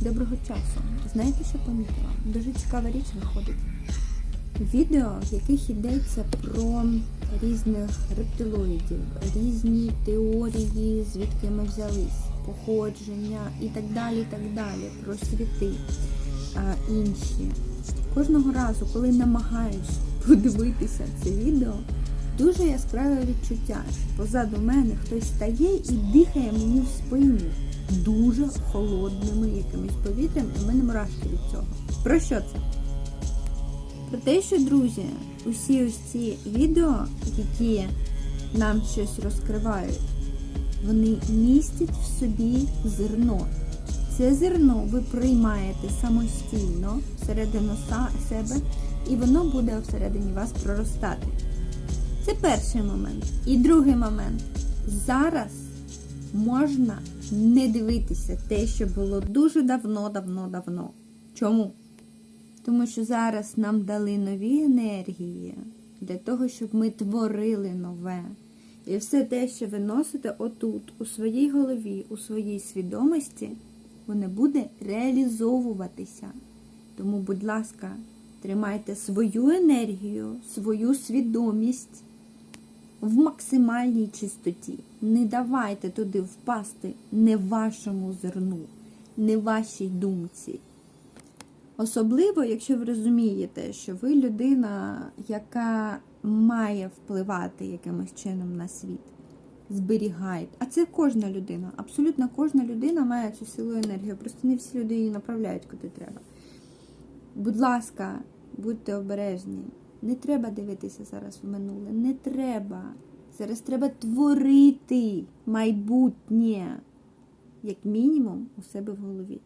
Доброго часу. Знаєте, що помітила? Дуже цікава річ виходить. Відео, в яких йдеться про різних рептилоїдів, різні теорії, звідки ми взялись, походження і так далі, і так далі, про світи а, інші. Кожного разу, коли намагаюсь подивитися це відео, дуже яскраве відчуття, що позаду мене хтось стає і дихає мені в спину дуже холодними якимось повітрям, і в мене мурашки від цього. Про що це? Про те, що, друзі, усі ось ці відео, які нам щось розкривають, вони містять в собі зерно. Це зерно ви приймаєте самостійно всередину себе, і воно буде всередині вас проростати. Це перший момент. І другий момент. Зараз можна не дивитися те, що було дуже давно, давно, давно. Чому? Тому що зараз нам дали нові енергії для того, щоб ми творили нове. І все те, що ви носите отут, у своїй голові, у своїй свідомості, воно буде реалізовуватися. Тому, будь ласка, тримайте свою енергію, свою свідомість в максимальній чистоті. Не давайте туди впасти не вашому зерну, не вашій думці. Особливо, якщо ви розумієте, що ви людина, яка має впливати якимось чином на світ. Зберігайте. А це кожна людина. Абсолютно кожна людина має цю силу і енергію. Просто не всі люди її направляють куди треба. Будь ласка, будьте обережні. Не треба дивитися зараз в минуле. Не треба. Зараз треба творити майбутнє, як мінімум, у себе в голові.